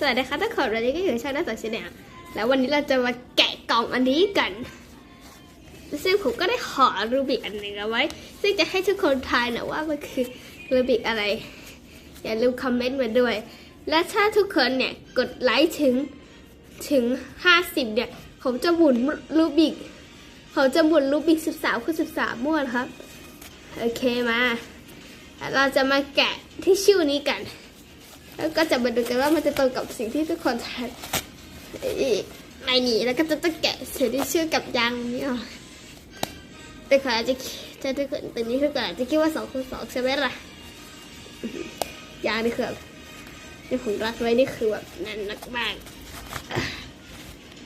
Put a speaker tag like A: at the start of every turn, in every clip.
A: สวัสดีค่ะทุกคนวันนี้ก็อยู่ในช่องหน้าต่อชาแนลแล้ววันนี้เราจะมาแกะกล่องอันนี้กันซึ่งผมก็ได้ขอรูบิกอันหนึ่งเอาไว้ ซึ่งจะให้ทุกคนทายนะว่ามันคือรูบิกอะไร อย่าลืมคอมเมนต์มาด้วย และถ้าทุกคนเนี่ยกดไลค์ถึงถึง 50 เนี่ย ผมจะหมุนรูบิกผมจะหมุนรูบิก 13คูณ13ม้วนครับ โอเคมา เราจะมาแกะที่ชื่อนี้กัน แล้วก็จะมาดูกันว่ามันจะตรงกับสิ่งที่ทุกคนทานในนี้แล้วก็จะต้องแกะเสือที่ชื่อกับยางนี้ออกแต่คนอาจจะจะทุกคนตอนนี้ทุกคนอาจจะคิดว่าสองคูณสองใช่ไหมล่ะยางนี่คือแบบที่ผมรัดไว้นี่คือแบบแนั่นนักมาก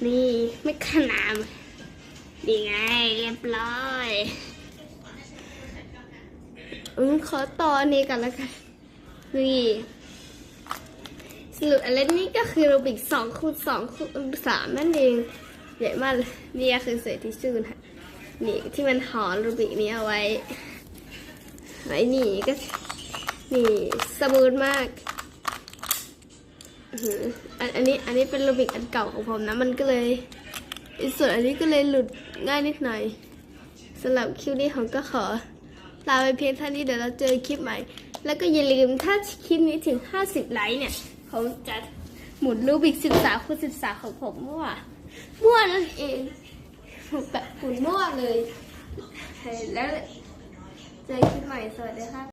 A: นี่ไม่ขนามดีไงเรียบร้อยอืมขอต่อนนี้กันแล้วกันนี่ สรุปอันเล็กนี่ก็คือรูบิกสองคูณสองคูณสามนั่นเองใหญ่มากเลยนี่ก็คือเศษที่ชื่อนะนี่ที่มันห่อรูบิกนี้เอาไว้ไว้นี่ก็นี่สมูทมากอันอันนี้อันนี้เป็นรูบิกอันเก่าของผมนะมันก็เลยส่วนอันนี้ก็เลยหลุดง่ายนิดหน่อยสำหรับคลิปนี้ผมก็ขอลาไปเพียงเท่านี้เดี๋ยวเราเจอคลิปใหม่ แล้วก็อย่าลืมถ้าคลิปนี้ถึง 50 ไลค์เนี่ย ผมจะหมุนรูปอีกสิบสามคูณสิบสามของผมมั่วมั่วนั่นเองแบบหมุนมั่วเลย แล้วเจอคลิปใหม่สวัสดีครับ